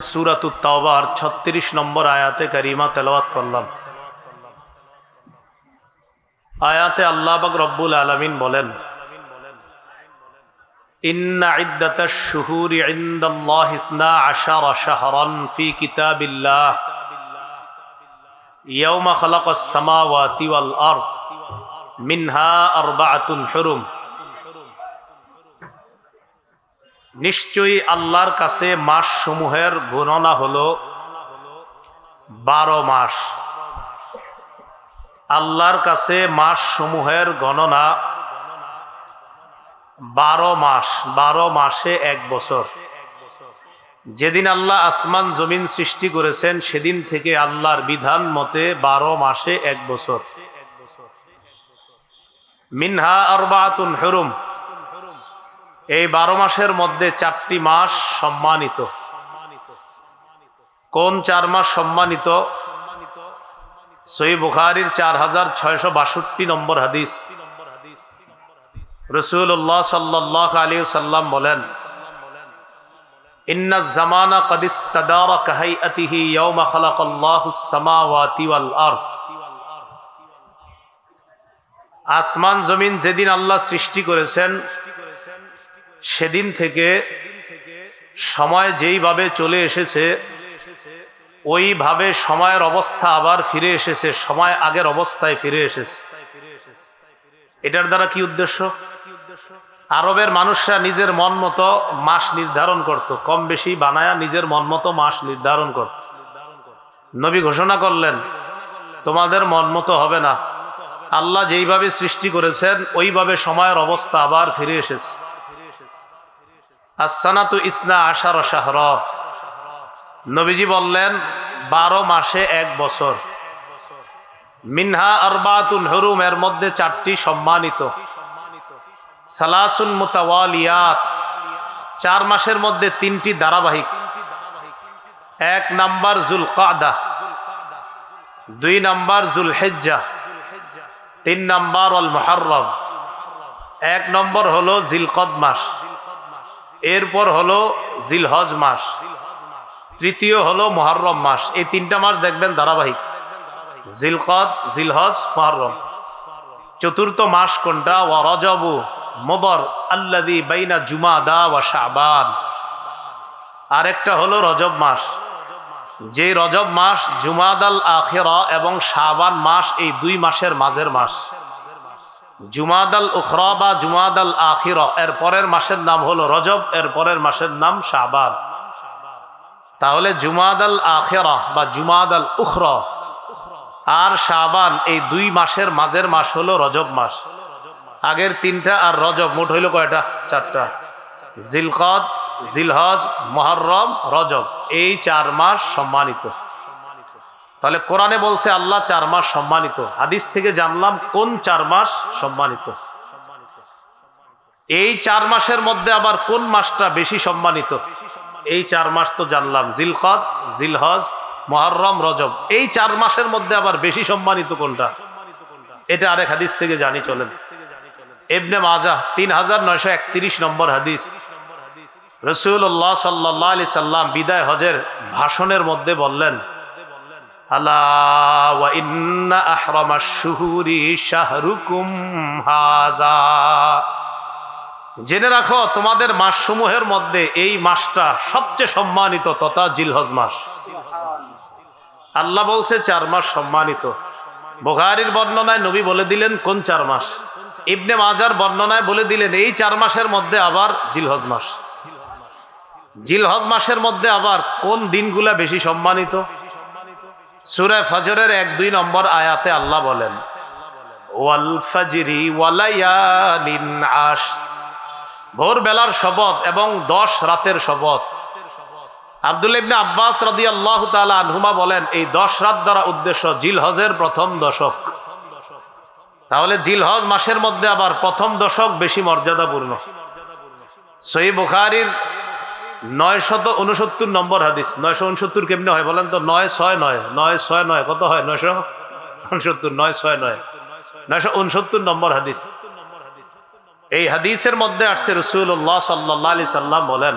সুরাতুত তাওবার 36 নম্বর আয়াতে কারিমা তেলাওয়াত করলাম। আয়াতে আল্লাহ রব্বুল আলামিন বলেন, ইন্না ফি কিতাবিল্লাহ। ইয়াওমা খালাকাস সামাওয়াতি ওয়াল আরদ, মিনহা আরবাআতুন হুরুম। নিশ্চয়ই আল্লাহর কাছে মাস সমূহের গণনা হলো বারো মাস। আল্লাহর কাছে মাস সমূহের গণনা বারো মাস, বারো মাসে এক বছর। যেদিন আল্লাহ আসমান, জমিন সৃষ্টি করেছেন, সেদিন থেকে আল্লাহর বিধান মতে বারো মাসে এক বছর। মিনহা আরবাতুন হরুম। এই বারো মাসের মধ্যে চারটি মাস সম্মানিত। কোন চার মাস সম্মানিত? সই বুখারির চার হাজার ছয়শো বাষট্টি নম্বর হাদিস। রসুল্লাহ সাল্লাহ আলী সাল্লাম বলেন ইন্না জামানা আসমান, জমিন যেদিন আল্লাহ সৃষ্টি করেছেন সেদিন থেকে সময় যেইভাবে চলে এসেছে, ওইভাবে সময়ের অবস্থা আবার ফিরে এসেছে, সময় আগের অবস্থায় ফিরে এসেছে। এটার দ্বারা কি উদ্দেশ্য? আরবের মানুষরা নিজের মন মতো মাস নির্ধারণ করত, কম বেশি বানায়া নিজের মন মতো মাস নির্ধারণ করত। নবী ঘোষণা করলেন, তোমাদের মন মতো হবে না। আল্লাহ যেইভাবে সৃষ্টি করেছেন, ওইভাবে সময়ের অবস্থা আবার ফিরে এসেছে। আসানাতু ইসনা আশার শাহর। নবীজি বললেন, বারো মাসে এক বছর। মিনহা আরবাতুল হরুম, এর মধ্যে চারটি সম্মানিত। সালাসুন মুতাওয়ালিয়াত, চার মাসের মধ্যে তিনটি ধারাবাহিক। এক নাম্বার জুল কাদা দুই নাম্বার জুল হেজ্জা তিন নাম্বার অল মহারম এক নম্বর হলো জিলকদ মাস। এরপর হলো জিলহজ মাস। তৃতীয় হলো মহরম মাস। এই তিনটা মাস দেখবেন ধারাবাহিক। জিলকদ, জিলহজ, মহরম। চতুর্থ মাস কোনটা? ওয়া রজবু মদর আল্লাদি বাইনা জুমাদা ওয়া শাবান। আরেকটা হলো রজব মাস। যে রজব মাস জুমাদাল আখেরা এবং শাবান মাস এই দুই মাসের মাঝের মাস। জুমাদাল উখরা বা জুমাদাল আখির। এর পরের মাসের নাম হলো রজব, এর পরের মাসের নাম শাবান। তাহলে জুমাদাল আখেরা বা জুমাদাল উখর। আর শাবান এই দুই মাসের মাঝের মাস হলো রজব মাস। আগের তিনটা আর রজব, মোট হইল কয়টা? চারটা। জিলকদ, জিলহজ, মহরম, রজব, এই চার মাস সম্মানিত। তাহলে কোরআনে বলছে আল্লাহ চার মাস সম্মানিত। হাদিস থেকে জানলাম কোন চার মাস সম্মানিত। এই চার মাসের মধ্যে আবার কোন মাসটা বেশি সম্মানিত? এই চার মাস তো জানলাম। জিলকদ, জিলহজ, মহরম, রজব। এই চার মাসের মধ্যে আবার বেশি সম্মানিত কোনটা? এটা আরেক হাদিস থেকে জানি, চলেন। এবনে মাজা তিন হাজার নয়শো একত্রিশ নম্বর হাদিস। রসুল্লাহ সাল্লাহ আলি সাল্লাম বিদায় হজের ভাষণের মধ্যে বললেন ওয়া ইন্না জেনে রাখো, তোমাদের মাসসমূহের মধ্যে এই মাসটা সবচেয়ে সম্মানিত তথা জিলহজ মাস। আল্লাহ বলছে, চার মাস সম্মানিত। বোখারির বর্ণনায় নবী বলে দিলেন, কোন চার মাস? ইবনে মাজার বর্ণনায় বলে দিলেন, এই চার মাসের মধ্যে আবার জিলহজ মাস। জিলহজ মাসের মধ্যে আবার কোন দিনগুলা বেশি সম্মানিত? সুরে ফজরের এক, দুই নম্বর আয়াতে আল্লাহ বলেন ভোর বেলার শপথ এবং দশ রাতের শপথ। আব্দুল আব্বাস রাদি আল্লাহ আনহুমা বলেন, এই দশ রাত দ্বারা উদ্দেশ্য জিলহজের প্রথম দশক। তাহলে জিলহজ মাসের মধ্যে আবার প্রথম দশক বেশি মর্যাদাপূর্ণ। সই বুখারির নয় শত উনসত্তর নম্বর হাদিস। নয়শো উনসত্তর কেমনি হয় বলেন তো? নয় ছয় নয়। নয় ছয় নয়। কত হয়? নয়শো উনসত্তর নয় ছয় নয়। নয়শো উনসত্তর নম্বর হাদিস। এই হাদিসের মধ্যে আসছে রসুল্লাহ সাল্লাহ আলি সাল্লাম বলেন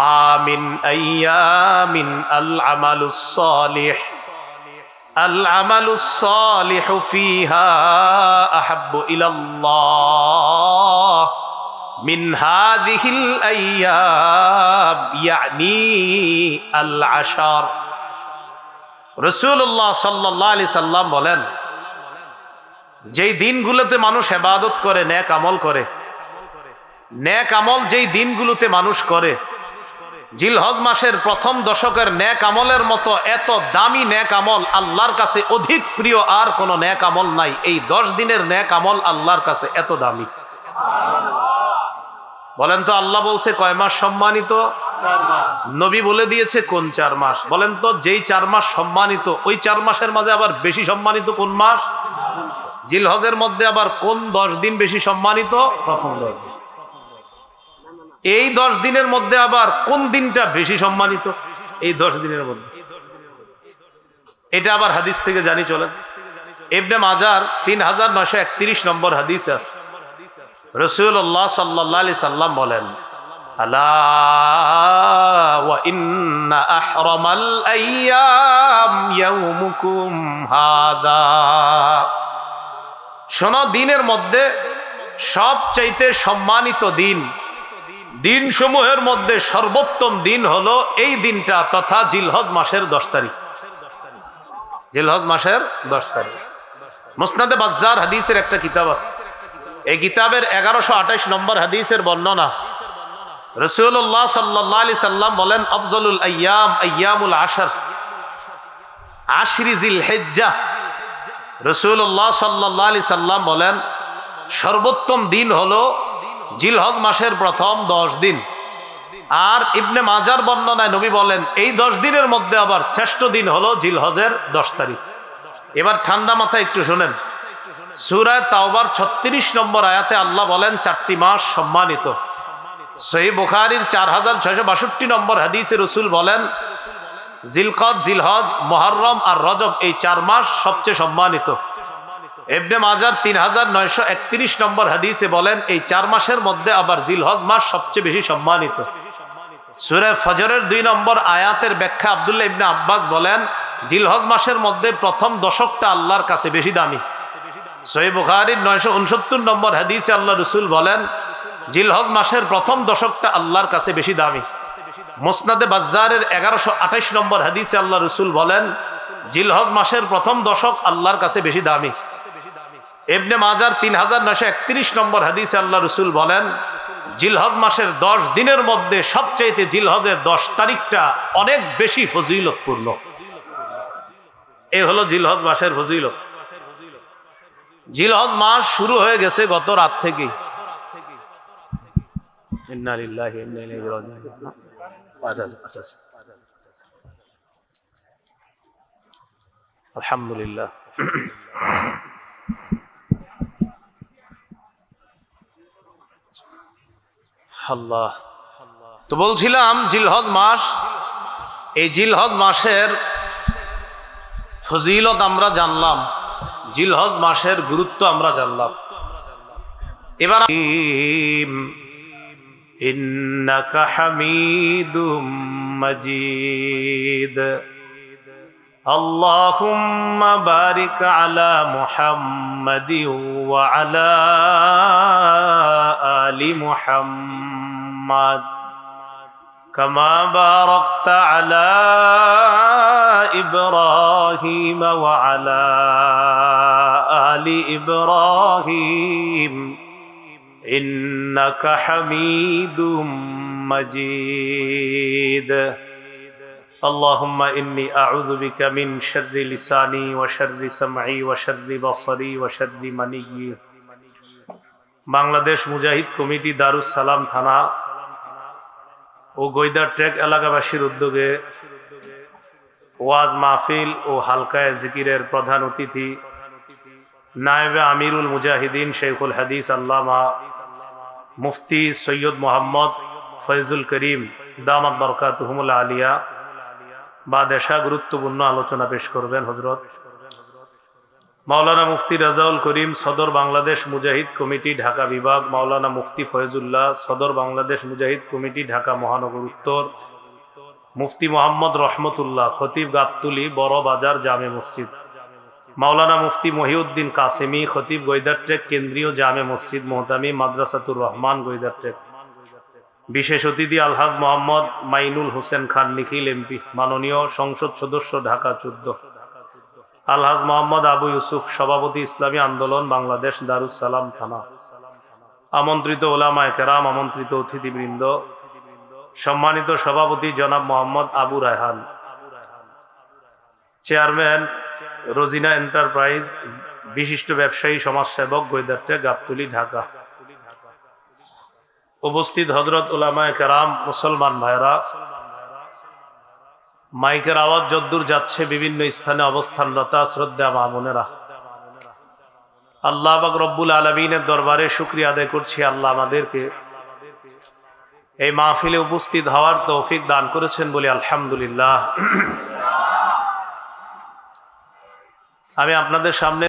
মামিন আইয়ামিন আল আমালুস সালিহ আল আমালুস সালিহু ফিহা আহাব্বু ইলাল্লাহ। বলেন, যেই দিনগুলোতে মানুষ হেবাদত করে ন্যাক আমল করে ন্যাক আমল যেই দিনগুলোতে মানুষ করে, জিলহজ মাসের প্রথম দশকের ন্যাক আমলের মতো এত দামি ন্যাক আমল আল্লাহর কাছে অধিক প্রিয় আর কোনো ন্যাক আমল নাই। এই দশ দিনের ন্যাক আমল আল্লাহর কাছে এত দামি। বলেন তো, আল্লাহ বলছে কয় মাস সম্মানিত? নবী বলে দিয়েছে কোন চার মাস? বলেন তো, যেই চার মাস সম্মানিত, ওই চার মাসের মাঝে আবার বেশি সম্মানিত কোন মাস? জিলহজের মধ্যে আবার কোন দশ দিন বেশি সম্মানিত? প্রথম দশ দিন। এই দশ দিনের মধ্যে আবার কোন দিনটা বেশি সম্মানিত? এই দশ দিনের মধ্যে। এটা আবার হাদিস থেকে জানি চলেন এবনে মাজার তিন হাজার নশো একত্রিশ নম্বর হাদিস আছে। রসুল্লাহ সাল্লাহ আলি সাল্লাম বলেন শোনো, দিনের মধ্যে সবচাইতে সম্মানিত দিন দিন সমূহের মধ্যে সর্বোত্তম দিন হলো এই দিনটা তথা জিলহজ মাসের দশ তারিখ। জিলহজ মাসের দশ তারিখ। মুসনাদে বাজার হাদিসের একটা কিতাব আছে। এই কিতাবের এগারোশো আঠাইশ নম্বর হাদিসের বর্ণনা। রসুল্লাহ সাল্লাহ সাল্লাম বলেন, আফজলুল আয়াম আয়ামুল আশার, আশরি জিল হেজ্জা রসুল্লাহ সাল্লাহ আলি সাল্লাম বলেন, সর্বোত্তম দিন হলো জিলহজ মাসের প্রথম দশ দিন। আর ইবনে মাজার বর্ণনায় নবী বলেন, এই দশ দিনের মধ্যে আবার শ্রেষ্ঠ দিন হলো জিলহজের দশ তারিখ। এবার ঠান্ডা মাথায় একটু শোনেন। সুরায় তাওবার ছত্রিশ নম্বর আয়াতে আল্লাহ বলেন, চারটি মাস সম্মানিত। সহি বুখারির চার হাজার ছয়শো বাষট্টি নম্বর হাদিসে রসুল বলেন, জিলকদ, জিলহজ মহরম আর রজব এই চার মাস সবচেয়ে সম্মানিত। এবনে মাজার তিন হাজার নয়শো একত্রিশ নম্বর হাদিসে বলেন, এই চার মাসের মধ্যে আবার জিলহজ মাস সবচেয়ে বেশি সম্মানিত। সুরে ফজরের দুই নম্বর আয়াতের ব্যাখ্যা আবদুল্লাহ ইবনে আব্বাস বলেন, জিলহজ মাসের মধ্যে প্রথম দশকটা আল্লাহর কাছে বেশি দামি। সহি বুখারির নয়শো উনসত্তর নম্বর হাদিসে আল্লাহ রসুল বলেন, জিলহজ মাসের প্রথম দশকটা আল্লাহর কাছে বেশি দামি। মোসনাদে বাজারের এগারোশো আঠাইশ নম্বর হাদিসে আল্লাহ রসুল বলেন, জিলহজ মাসের প্রথম দশক আল্লাহর কাছে বেশি দামি। এবনে মাজার তিন হাজার নয়শো একত্রিশ নম্বর হাদিসে আল্লাহ রসুল বলেন, জিলহজ মাসের দশ দিনের মধ্যে সবচাইতে জিলহজের দশ তারিখটা অনেক বেশি ফজিলতপূর্ণ। এ হলো জিলহজ মাসের ফজিলত। জিলহজ মাস শুরু হয়ে গেছে গত রাত থেকে আচ্ছা আচ্ছা আচ্ছা। আলহামদুলিল্লাহ। আল্লাহ। তো বলছিলাম, জিলহজ মাস, এই জিলহজ মাসের ফজিলত আমরা জানলাম। জিলহজ মাসের গুরুত্ব আমরা জানলাম এবার إنك حميد مجيد اللهم بارك على محمد وعلى آل محمد كما باركت على إبراهيم وعلى آل إبراهيم إنك حميد مجيد اللهم إني أعوذ بك من شر لساني وشر سمعي وشر بصري وشر مني বাংলাদেশ মুজাহিদ কমিটি দারুস সালাম থানা ও গৈদার ট্রেক এলাকাবাসীর উদ্যোগে ওয়াজ মাহফিল ও হালকায় জিকিরের প্রধান অতিথি নায়েবে আমিরুল মুজাহিদিন শেখুল হাদিস আল্লামা মুফতি সৈয়দ মোহাম্মদ ফয়জুল করিম দামাত বরকাতহমুল আলিয়া বা দেশা গুরুত্বপূর্ণ আলোচনা পেশ করবেন হজরত মাওলানা মুফতি রাজাউল করিম সদর বাংলাদেশ মুজাহিদ কমিটি ঢাকা বিভাগ, মাওলানা মুফতি ফয়জুল্লাহ সদর বাংলাদেশ মুজাহিদ কমিটি ঢাকা মহানগর উত্তর মুফতি মোহাম্মদ রহমতুল্লাহ খতিব গাবতুলি বড় বাজার জামে মসজিদ। মাওলানা মুফতি মহিউদ্দিন কাসেমি খতিব গৈদারটেক কেন্দ্রীয় জামে মসজিদ মোহতামি মাদ্রাসাতুর রহমান গৈদারটেক বিশেষ অতিথি আলহাজ মোহাম্মদ মাইনুল হোসেন খান নিখিল এমপি, মাননীয় সংসদ সদস্য ঢাকা চোদ্দ। আলহাজ মোহাম্মদ আবু ইউসুফ, সভাপতি ইসলামী আন্দোলন, বাংলাদেশ দারুসালাম থানা। আমন্ত্রিত ওলামায় কেরাম, আমন্ত্রিত অতিথিবৃন্দ সম্মানিত সভাপতি জনাব মোহাম্মদ আবু রায়হান। চেয়ারম্যান রোজিনা এন্টারপ্রাইজ, বিশিষ্ট ব্যবসায়ী, সমাজসেবক গৈদারটে গাবতলি, ঢাকা। উপস্থিত হজরত উলামায় কেরাম, মুসলমান ভাইরা মাইকের আওয়াজ যদ্দূর যাচ্ছে, বিভিন্ন স্থানে অবস্থানরত, শ্রদ্ধা মা বোনেরা। আল্লাহ রব্বুল আলমিনের দরবারে শুক্রিয়া আদায় করছি, আল্লাহ আমাদেরকে এই মাহফিলে উপস্থিত হওয়ার তৌফিক দান করেছেন বলে আলহামদুলিল্লাহ। আমি আপনাদের সামনে